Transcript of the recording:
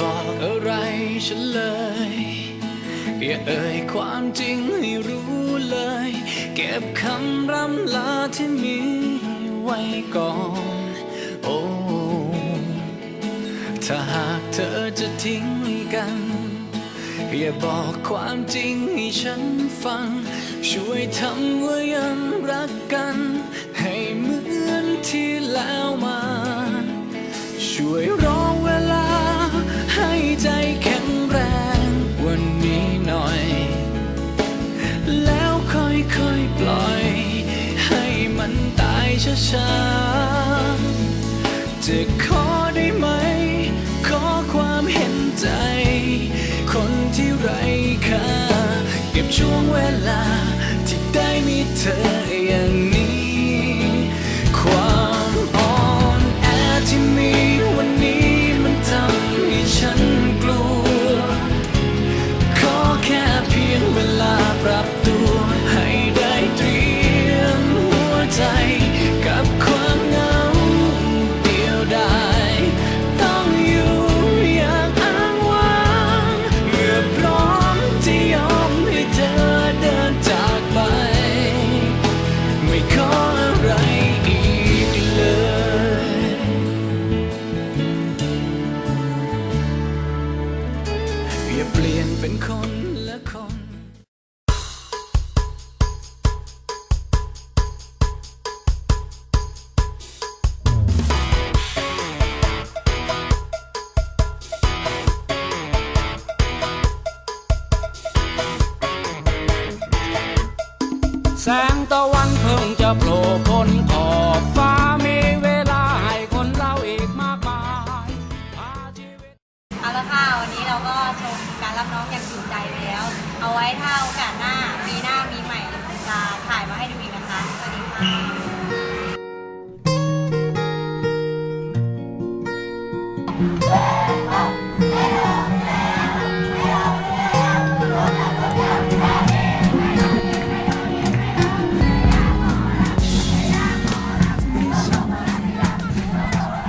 บอกอะไรฉันเลย อย่าเอ่ยความจริงให้รู้เลย เก็บคำร่ำลาที่มีไว้ก่อน โอ้ ถ้าหากเธอจะทิ้งกัน อย่าบอกความจริงให้ฉันฟัง ช่วยทำว่ายังรักกัน ให้เหมือนที่แล้ว ช้าๆจะขอได้ไหม ขอความเห็นใจ คนที่ไร้ค่าเก็บช่วงเวลาที่ได้มีเธอ เพิ่งจะโผล่พ้นขอบฟ้ามีเวลาให้คนเราอีกมากมายเอาละค่ะ วันนี้เราก็ชมการรับน้องอย่างจุใจแล้ว เอาไว้ถ้าโอกาสหน้าปีหน้ามีใหม่จะถ่ายมาให้ดูอีกนะคะ สวัสดีค่ะ Yeah.